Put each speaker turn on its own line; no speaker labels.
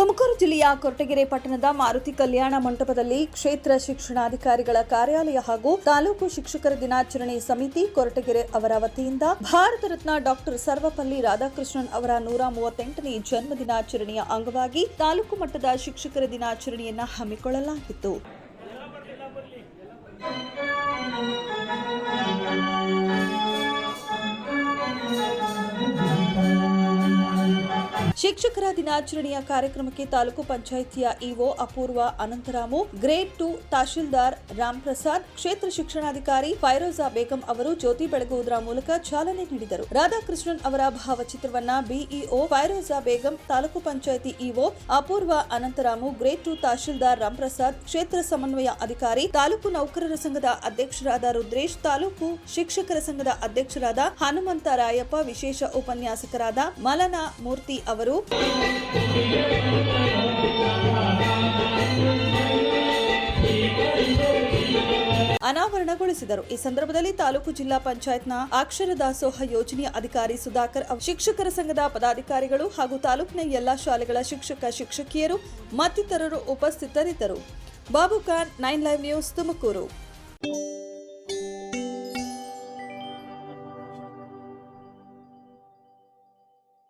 ತುಮಕೂರು ಜಿಲ್ಲೆಯ ಕೊರಟಗೆರೆ ಪಟ್ಟಣದ ಮಾರುತಿ ಕಲ್ಯಾಣ ಮಂಟಪದಲ್ಲಿ ಕ್ಷೇತ್ರ ಶಿಕ್ಷಣಾಧಿಕಾರಿಗಳ ಕಾರ್ಯಾಲಯ ಹಾಗೂ ತಾಲೂಕು ಶಿಕ್ಷಕರ ದಿನಾಚರಣೆ ಸಮಿತಿ ಕೊರಟಗೆರೆ ಅವರ ವತಿಯಿಂದ ಭಾರತ ರತ್ನ ಡಾಕ್ಟರ್ ಸರ್ವಪಲ್ಲಿ ರಾಧಾಕೃಷ್ಣನ್ ಅವರ ನೂರ ಮೂವತ್ತೆಂಟನೇ ಜನ್ಮ ದಿನಾಚರಣೆಯ ಅಂಗವಾಗಿ ತಾಲೂಕು ಮಟ್ಟದ ಶಿಕ್ಷಕರ ದಿನಾಚರಣೆಯನ್ನ ಹಮ್ಮಿಕೊಳ್ಳಲಾಗಿತ್ತು. ಶಿಕ್ಷಕರ ದಿನಾಚರಣೆಯ ಕಾರ್ಯಕ್ರಮಕ್ಕೆ ತಾಲೂಕು ಪಂಚಾಯಿತಿಯ EO Apoorva Anantharamu, grade two tahsildar Ram Prasad ಕ್ಷೇತ್ರ ಶಿಕ್ಷಣಾಧಿಕಾರಿ ಫೈರೋಜಾ ಬೇಗಂ ಅವರು ಜ್ಯೋತಿ ಬೆಳಗುವುದರ ಮೂಲಕ ಚಾಲನೆ ನೀಡಿದರು. ರಾಧಾಕೃಷ್ಣನ್ ಅವರ ಭಾವಚಿತ್ರವನ್ನ BEO Firoza Begum, taluk panchayat EO Apoorva Anantharamu, grade two tahsildar Ram Prasad ಕ್ಷೇತ್ರ ಸಮನ್ವಯ ಅಧಿಕಾರಿ ತಾಲೂಕು ನೌಕರರ ಸಂಘದ ಅಧ್ಯಕ್ಷರಾದ ರುದ್ರೇಶ್, ತಾಲೂಕು ಶಿಕ್ಷಕರ ಸಂಘದ ಅಧ್ಯಕ್ಷರಾದ ಹನುಮಂತ ರಾಯಪ್ಪ, ವಿಶೇಷ ಉಪನ್ಯಾಸಕರಾದ ಮಲನಾ ಮೂರ್ತಿ ಅವರು ಅನಾವರಣಗೊಳಿಸಿದರು. ಈ ಸಂದರ್ಭದಲ್ಲಿ ತಾಲೂಕು ಜಿಲ್ಲಾ ಪಂಚಾಯತ್ನ ಅಕ್ಷರ ದಾಸೋಹ ಯೋಜನೆಯ ಅಧಿಕಾರಿ ಸುಧಾಕರ್ ಶಿಕ್ಷಕರ ಸಂಘದ ಪದಾಧಿಕಾರಿಗಳು ಹಾಗೂ ತಾಲೂಕಿನ ಎಲ್ಲಾ ಶಾಲೆಗಳ ಶಿಕ್ಷಕ, ಶಿಕ್ಷಕಿಯರು, ಮತ್ತಿತರರು ಉಪಸ್ಥಿತರಿದ್ದರು. Babu Khan nine live news Tumakuru.